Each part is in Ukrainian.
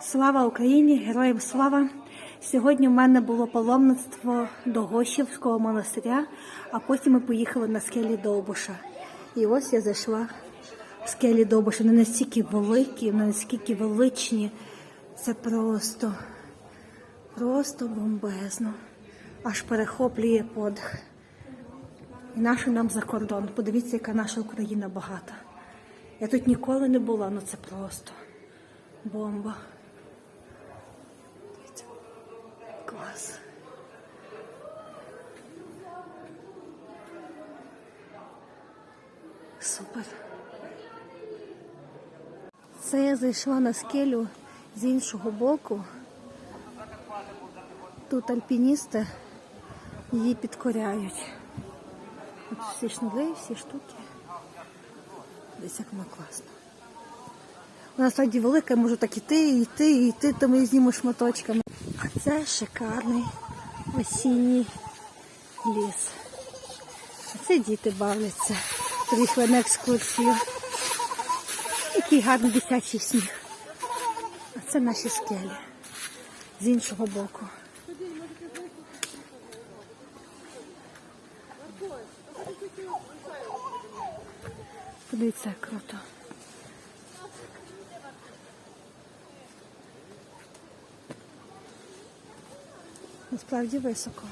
Слава Україні! Героям слава! Сьогодні в мене було паломництво до Гощівського монастиря, а потім ми поїхали на скелі Довбуша. І ось я зайшла в скелі Довбуша. Вони настільки великі, вони настільки величні. Це просто, просто бомбезно. Аж перехоплює подих. І нашу нам за кордон. Подивіться, яка наша Україна багата. Я тут ніколи не була, ну це просто бомба. Дивіться. Клас. Супер. Це я зайшла на скелю з іншого боку. Тут альпіністи її підкоряють. От всі шнури, всі штуки. Десь як воно класно. Вона справді велика, я можу так іти, і йти, і йти тими різними шматочками. А це шикарний осінній ліс. Це діти бавляться. Приїхали на екскурсію. Який гарний дитячий сніг. А це наші скелі з іншого боку. Подивіться, як круто. Насправді високо.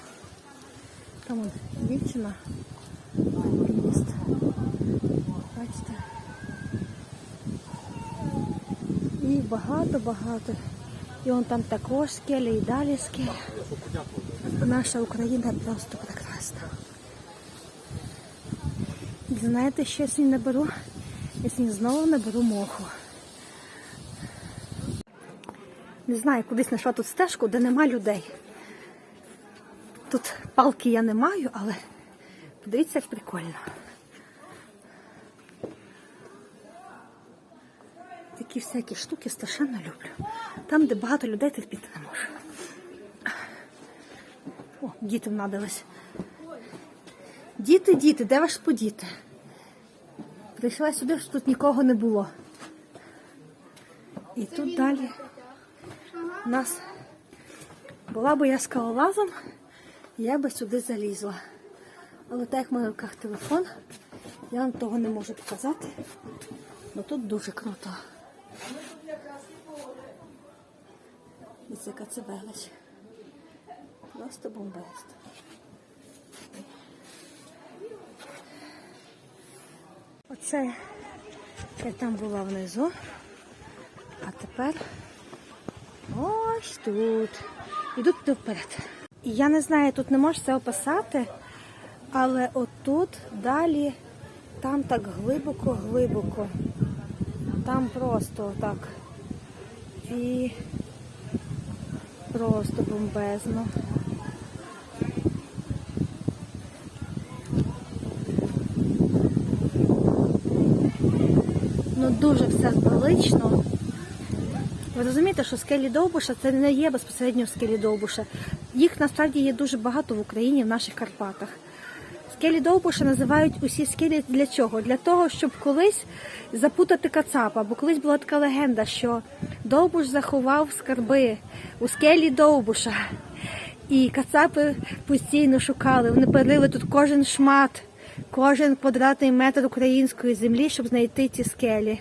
Там дівчина, альпініст. Бачите? І багато-багато. І он там також скеля, і далі скеля. Наша Україна просто прекрасна. І знаєте, що я сьогодні наберу? Я сьогодні знову наберу моху. Не знаю, кудись знайшла тут стежку, де нема людей. Тут палки я не маю, але подивіться, як прикольно. Такі всякі штуки страшенно люблю. Там, де багато людей, терпіти не можу. О, діти внадились. Діти, діти, де ваш подіти? Прийшла сюди, що тут нікого не було. І тут далі у нас була б я скалолазом, я би сюди залізла. Але так як в мене в руках телефон, я вам того не можу показати. Бо тут дуже круто. Ось яка це велич. Просто бомбезно. Оце я там була внизу, а тепер ось тут. Іду туди вперед. І я не знаю, тут не можу це описати, але отут далі, там так глибоко-глибоко. Там просто так. І просто бомбезно. Ну дуже все велично. Ви розумієте, що скелі Довбуша це не є безпосередньо скелі Довбуша. Їх насправді є дуже багато в Україні, в наших Карпатах. Скелі Довбуша називають усі скелі для чого? Для того, щоб колись запутати кацапа. Бо колись була така легенда, що Довбуш заховав скарби у скелі Довбуша. І кацапи постійно шукали. Вони перерили тут кожен шмат, кожен квадратний метр української землі, щоб знайти ці скелі.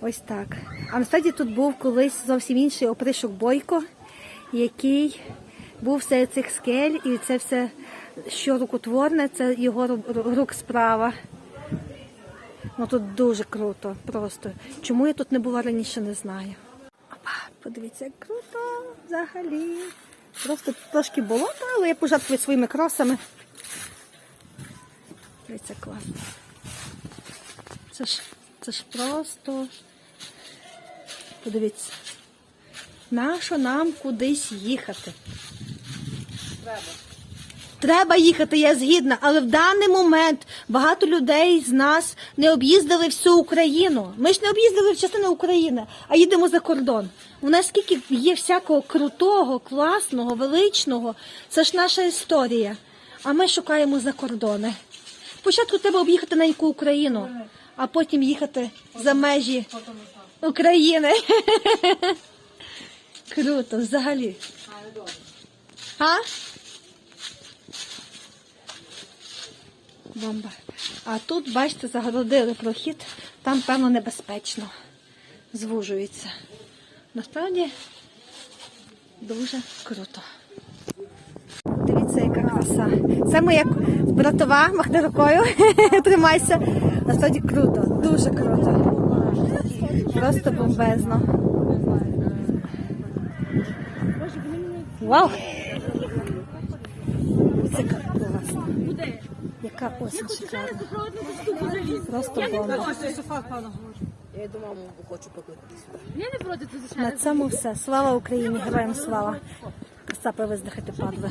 Ось так. А насправді тут був колись зовсім інший опришок Бойко, який був серед цих скель, і це все, що рукотворне, це його рук справа. Ну тут дуже круто, просто. Чому я тут не була раніше, не знаю. Опа, подивіться, як круто взагалі. Просто трошки болото, але я пожертвую своїми кросами. Дивіться, класно. Це ж, це ж просто. Подивіться. Нащо нам кудись їхати? Треба. Треба їхати, я згідна, але в даний момент багато людей з нас не об'їздили всю Україну. Ми ж не об'їздили в частину України, а їдемо за кордон. У нас скільки є всякого крутого, класного, величного. Це ж наша історія. А ми шукаємо за кордони. Спочатку треба об'їхати на яку Україну, а потім їхати за межі України. Круто, взагалі. А? Бомба. А тут, бачите, загородили прохід, там, певно, небезпечно. Звужується. Насправді дуже круто. Дивіться, яка краса. Це моя братова, махни рукою. Тримайся. Насправді круто, дуже круто. Просто бомбезно. Вау! Це класно. Яка осінь шикарна. Просто бомба. Я маму хочу покликати сюди. Я не проти На цьому все. Слава Україні! Героям слава! Остапи, ви здихати падли.